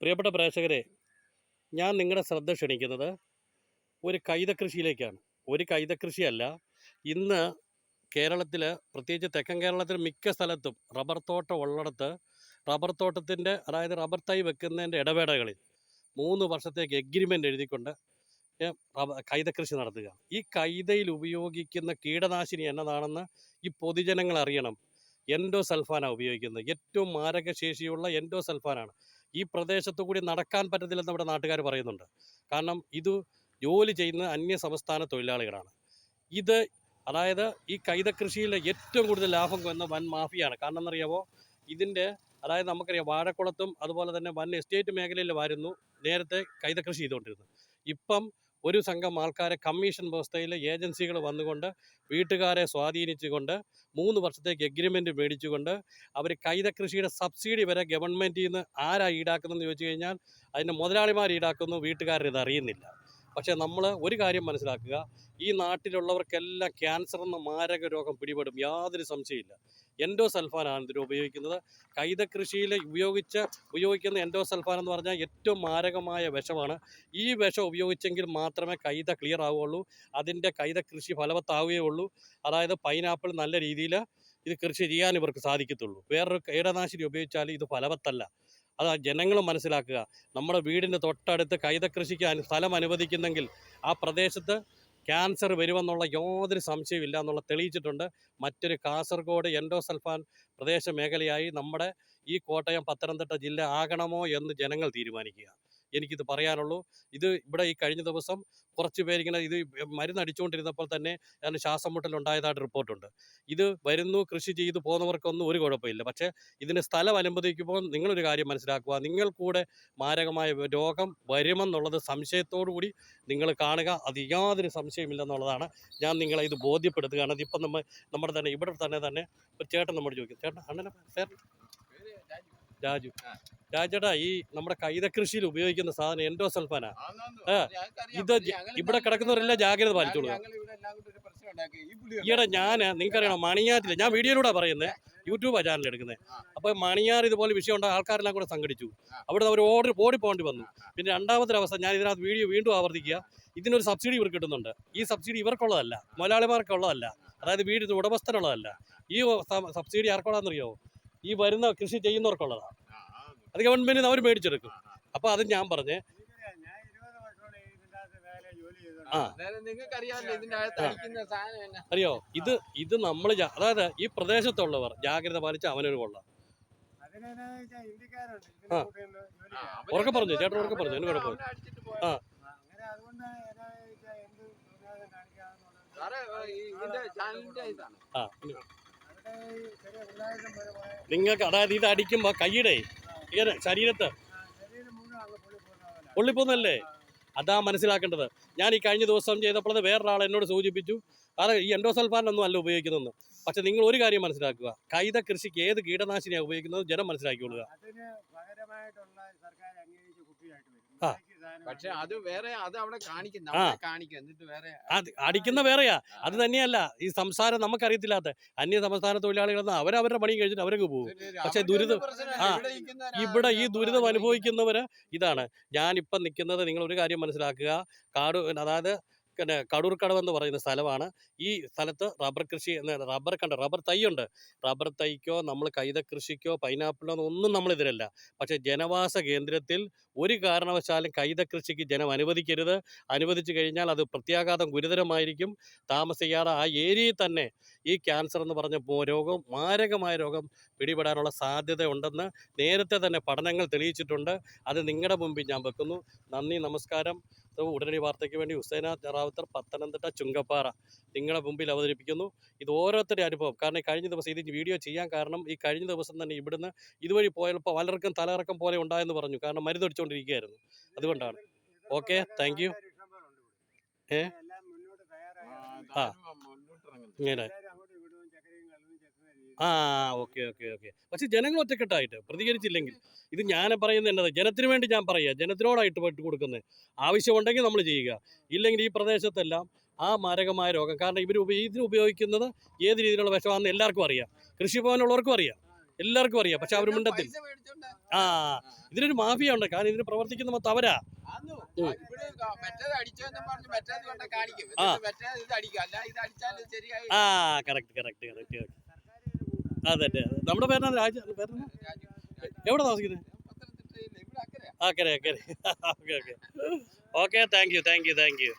പ്രിയപ്പെട്ട പ്രേക്ഷകരെ ഞാൻ നിങ്ങളുടെ ശ്രദ്ധ ക്ഷണിക്കുന്നത് ഒരു കൈത കൃഷിയിലേക്കാണ് ഒരു കൈത കൃഷിയല്ല ഇന്ന് കേരളത്തിൽ പ്രത്യേകിച്ച് തെക്കൻ കേരളത്തിൽ മിക്ക സ്ഥലത്തും റബ്ബർ തോട്ടം ഉള്ളിടത്ത് റബ്ബർ തോട്ടത്തിന്റെ അതായത് റബ്ബർ തൈ വെക്കുന്നതിന്റെ ഇടവേളകളിൽ മൂന്ന് വർഷത്തേക്ക് എഗ്രിമെന്റ് എഴുതിക്കൊണ്ട് കൈത കൃഷി നടത്തുക. ഈ കൈതയിൽ ഉപയോഗിക്കുന്ന കീടനാശിനി എന്നതാണെന്ന് ഈ പൊതുജനങ്ങൾ അറിയണം. എൻഡോ സൾഫാനാണ് ഉപയോഗിക്കുന്നത്. ഏറ്റവും മാരകശേഷിയുള്ള എൻഡോ സൾഫാനാണ് ഈ പ്രദേശത്തു കൂടി നടക്കാൻ പറ്റത്തില്ലെന്ന് നമ്മുടെ നാട്ടുകാർ പറയുന്നുണ്ട്. കാരണം ഇത് ജോലി ചെയ്യുന്ന അന്യ സംസ്ഥാന തൊഴിലാളികളാണ്. ഇത് അതായത് ഈ കൈതക്കൃഷിയിൽ ഏറ്റവും കൂടുതൽ ലാഭം കൊന്ന വൻ മാഫിയാണ്. കാരണം എന്നറിയാമോ ഇതിന്റെ അതായത് നമുക്കറിയാം വാഴക്കുളത്തും അതുപോലെ തന്നെ വൻ എസ്റ്റേറ്റ് മേഖലയിൽ വരുന്നു നേരത്തെ കൈതക്കൃഷി ചെയ്തുകൊണ്ടിരുന്നത്. ചെയ്തുകൊണ്ടിരുന്നു ഇപ്പം ഒരു സംഘം ആൾക്കാരെ കമ്മീഷൻ വ്യവസ്ഥയിൽ ഏജൻസികൾ വന്നുകൊണ്ട് വീട്ടുകാരെ സ്വാധീനിച്ചുകൊണ്ട് മൂന്ന് വർഷത്തേക്ക് എഗ്രിമെന്റ് മേടിച്ചുകൊണ്ട് അവർ കൈത കൃഷിയുടെ സബ്സിഡി വരെ ഗവൺമെന്റിൽ നിന്ന് ആരാ ഈടാക്കുന്നതെന്ന് ചോദിച്ചു കഴിഞ്ഞാൽ അതിന്റെ മുതലാളിമാർ ഈടാക്കുന്നു വീട്ടുകാരിത് അറിയുന്നില്ല. പക്ഷേ നമ്മൾ ഒരു കാര്യം മനസ്സിലാക്കുക ഈ നാട്ടിലുള്ളവർക്കെല്ലാം ക്യാൻസർ എന്ന മാരക രോഗം പിടിപെടും യാതൊരു സംശയമില്ല എൻഡോ സൾഫാനാണ് ഇതിന് ഉപയോഗിക്കുന്നത്. കൈത കൃഷിയിൽ ഉപയോഗിച്ച ഉപയോഗിക്കുന്ന എൻഡോ സൾഫാൻ എന്ന് പറഞ്ഞാൽ ഏറ്റവും മാരകമായ വിഷമാണ്. ഈ വിഷം ഉപയോഗിച്ചെങ്കിൽ മാത്രമേ കൈത ക്ലിയർ ആവുകയുള്ളൂ. അതിന്റെ കൈത കൃഷി ഫലവത്താവുകയുള്ളൂ അതായത് പൈനാപ്പിൾ നല്ല രീതിയിൽ ഇത് കൃഷി ചെയ്യാൻ ഇവർക്ക് സാധിക്കത്തുള്ളൂ. വേറൊരു കീടനാശിനി ഉപയോഗിച്ചാൽ ഇത് ഫലവത്തല്ല. അത് ജനങ്ങൾ മനസ്സിലാക്കുക. നമ്മുടെ വീടിന്റെ തൊട്ടടുത്ത് കൈത കൃഷിക്ക് സ്ഥലം അനുവദിക്കുന്നെങ്കിൽ ആ പ്രദേശത്ത് ക്യാൻസർ വരുമെന്നുള്ള യാതൊരു സംശയമില്ല എന്നുള്ള തെളിയിച്ചിട്ടുണ്ട്. മറ്റൊരു കാസർഗോഡ് എൻഡോസൾഫാൻ പ്രദേശ മേഖലയായി നമ്മുടെ ഈ കോട്ടയം പത്തനംതിട്ട ജില്ല ആകണമോ എന്ന് ജനങ്ങൾ തീരുമാനിക്കുക. എനിക്കിത് പറയാനുള്ളൂ. ഇത് ഇവിടെ ഈ കഴിഞ്ഞ ദിവസം കുറച്ച് പേരിങ്ങനെ ഇത് മരുന്ന് അടിച്ചുകൊണ്ടിരുന്നപ്പോൾ തന്നെ അതിന് ശ്വാസം മുട്ടലുണ്ടായതായിട്ട് റിപ്പോർട്ടുണ്ട്. ഇത് വരുന്നു കൃഷി ചെയ്തു പോകുന്നവർക്കൊന്നും ഒരു കുഴപ്പമില്ല. പക്ഷേ ഇതിന് സ്ഥലം അനുമതിക്കുമ്പോൾ നിങ്ങളൊരു കാര്യം മനസ്സിലാക്കുക. നിങ്ങൾ കൂടെ മാരകമായ രോഗം വരുമെന്നുള്ളത് സംശയത്തോടു കൂടി നിങ്ങൾ കാണുക. അത് യാതൊരു സംശയമില്ലെന്നുള്ളതാണ് ഞാൻ നിങ്ങളെ ഇത് ബോധ്യപ്പെടുത്തുകയാണ് അതിപ്പം നമ്മൾ നമ്മുടെ തന്നെ ഇവിടെ തന്നെ തന്നെ ചേട്ടൻ നമ്മോട് ചോദിക്കും ചേട്ടൻ അങ്ങനെ സാർ? രാജു. രാജേട്ടാ ഈ നമ്മുടെ കൈത കൃഷിയിൽ ഉപയോഗിക്കുന്ന സാധനം എൻഡോസൾഫാനാ. ആ, ഇത് ഇവിടെ കിടക്കുന്നവരെല്ലാം ജാഗ്രത പാലിച്ചോളൂ. ഈയിടെ ഞാൻ നിങ്ങൾക്കറിയണം മണിയാറ്റിൽ ഞാൻ വീഡിയോയിലൂടെ പറയുന്നത് യൂട്യൂബാണ് ചാനൽ എടുക്കുന്നത് അപ്പോൾ മണിയാർ ഇതുപോലെ വിഷയം ഉണ്ടായ ആൾക്കാരെല്ലാം കൂടെ സംഘടിച്ചു. അവിടെ അവർ ഓടി ഓടി പോകേണ്ടി വന്നു. പിന്നെ രണ്ടാമത്തെ അവസ്ഥ ഞാൻ ഇതിനകത്ത് വീഡിയോ വീണ്ടും ആവർത്തിക്കുക. ഇതിനൊരു സബ്സിഡി ഇവർക്ക് കിട്ടുന്നുണ്ട്. ഈ സബ്സിഡി ഇവർക്കുള്ളതല്ല. മുതലാളിമാർക്കുള്ളതല്ല. അതായത് വീടിന് ഉടമസ്ഥനുള്ളതല്ല. ഈ സബ്സിഡി ആർക്കുള്ളതെന്നറിയോ ഈ വരുന്ന കൃഷി ചെയ്യുന്നവർക്കുള്ളതാണ്. അത് ഗവൺമെന്റിന് അവർ മേടിച്ചെടുക്കും. അപ്പോൾ അത് ഞാൻ പറഞ്ഞേ. അറിയോ? ഇത് ഇത് നമ്മൾ അതായത് ഈ പ്രദേശത്തുള്ളവർ ജാഗ്രത പാലിച്ച് അവനൊരു കൊള്ളാം. ആ. ഉറക്കെ പറഞ്ഞു, ചേട്ടൻ ഉറക്കെ പറഞ്ഞു, എന്നെ അതിന് കുഴപ്പം. അവർ അടിച്ചിട്ട് പോയി. ആ. ആ, നിങ്ങൾക്ക് അതായത് ഇത് അടിക്കുമ്പോൾ കൈയുടെ ഇങ്ങനെ ശരീരത്ത് പൊള്ളിപ്പോന്നല്ലേ? അതാ മനസ്സിലാക്കേണ്ടത്. ഞാൻ ഈ കഴിഞ്ഞ ദിവസം ചെയ്തപ്പോഴത് വേറൊരാൾ എന്നോട് സൂചിപ്പിച്ചു. അത് ഈ എൻഡോസൽഫാനൊന്നും അല്ല ഉപയോഗിക്കുന്നതെന്ന്. പക്ഷെ നിങ്ങൾ ഒരു കാര്യം മനസ്സിലാക്കുക. കൈത കൃഷിക്ക് ഏത് കീടനാശിനിയാണ് ഉപയോഗിക്കുന്നത്? ജനം മനസ്സിലാക്കിക്കൊള്ളുക. ആ. പക്ഷെ അത് വേറെ അത് അവിടെ കാണിക്കും. നമ്മളെ കാണിക്കും. എന്നിട്ട് വേറെ അത് അടിക്കുന്ന വേറെയാ. അത് തന്നെയല്ല. ഈ സംസാരം നമുക്കറിയത്തില്ലാത്ത അന്യ സംസ്ഥാന തൊഴിലാളികൾ അവരവരുടെ പണി കഴിച്ചിട്ട് അവരങ്ങ് പോകും പക്ഷെ ദുരിതം- ആ, ഇവിടെ ഈ ദുരിതം അനുഭവിക്കുന്നവര് ഇതാണ്. ഞാൻ ഞാനിപ്പം നിൽക്കുന്നത് നിങ്ങൾ ഒരു കാര്യം മനസ്സിലാക്കുക. കാട് അതായത് പിന്നെ കടൂർക്കടവ് എന്ന് പറയുന്ന സ്ഥലമാണ്. ഈ സ്ഥലത്ത് റബ്ബർ കൃഷി എന്ന റബ്ബർ കണ്ട റബ്ബർ തൈയുണ്ട് റബ്ബർ തൈക്കോ നമ്മൾ കൈത കൃഷിക്കോ പൈനാപ്പിളോ ഒന്നും നമ്മൾ നമ്മളിതിരല്ല പക്ഷേ ജനവാസ കേന്ദ്രത്തിൽ ഒരു കാരണവശാലും കൈത കൃഷിക്ക് ജനം അനുവദിക്കരുത്. അനുവദിച്ചു കഴിഞ്ഞാൽ അത് പ്രത്യാഘാതം ഗുരുതരമായിരിക്കും. താമസിക്കാതെ ആ ഏരിയയിൽ തന്നെ ഈ ക്യാൻസർ എന്ന് പറഞ്ഞ രോഗം മാരകമായ രോഗം പിടിപെടാനുള്ള സാധ്യത ഉണ്ടെന്ന് നേരത്തെ തന്നെ പഠനങ്ങൾ തെളിയിച്ചിട്ടുണ്ട്. അത് നിങ്ങളുടെ മുമ്പിൽ ഞാൻ വെക്കുന്നു. നന്ദി നമസ്കാരം. ഉടനടി വാർത്തയ്ക്ക് വേണ്ടി ഹുസൈന റാവുത്തർ പത്തനംതിട്ട ചുങ്കപ്പാറ നിങ്ങളുടെ മുമ്പിൽ അവതരിപ്പിക്കുന്നു. ഇത് ഓരോരുത്തരുടെ അനുഭവം. കാരണം കഴിഞ്ഞ ദിവസം ഇത് വീഡിയോ ചെയ്യാൻ കാരണം ഈ കഴിഞ്ഞ ദിവസം തന്നെ ഇവിടുന്ന് ഇതുവഴി പോയപ്പോൾ പലർക്കും തലകറക്കം പോലെ ഉണ്ടായെന്ന് പറഞ്ഞു. കാരണം മരുന്നടിച്ചുകൊണ്ടിരിക്കുകയായിരുന്നു അതുകൊണ്ടാണ്. Okay thank you. ഏ? ആ. ഇങ്ങനെ. ആ ഓക്കെ ഓക്കെ ഓക്കെ. പക്ഷെ ജനങ്ങൾ ഒറ്റക്കെട്ടായിട്ട് പ്രതികരിച്ചില്ലെങ്കിൽ ഇത് ഞാൻ പറയുന്നത് എന്നത് ജനത്തിന് വേണ്ടി ഞാൻ പറയുക. ജനത്തിനോടായിട്ട് പെട്ട് കൊടുക്കുന്നത് ആവശ്യമുണ്ടെങ്കിൽ നമ്മൾ ചെയ്യുക. ഇല്ലെങ്കിൽ ഈ പ്രദേശത്തെല്ലാം ആ മാരകമായ രോഗം. കാരണം ഇവർ ഇതിന് ഉപയോഗിക്കുന്നത് ഏത് രീതിയിലുള്ള വിഷമാണെന്ന് എല്ലാവർക്കും അറിയാം. കൃഷിഭവനുള്ളവർക്കും അറിയാം. എല്ലാവർക്കും അറിയാം. പക്ഷെ അവർ മിണ്ടത്തിൽ ആ ഇതിനൊരു മാഫിയ ഉണ്ട്. കാരണം ഇതിന് പ്രവർത്തിക്കുന്ന മൊത്തം അവരാ. ആ കറക്റ്റ് കറക്റ്റ് കറക്റ്റ് അതെ നമ്മുടെ പേരാണ് രാജ പേരാണ് എവിടെ താമസിക്കുന്നത്? അക്കരെ അക്കരെ okay okay okay thank you thank you thank you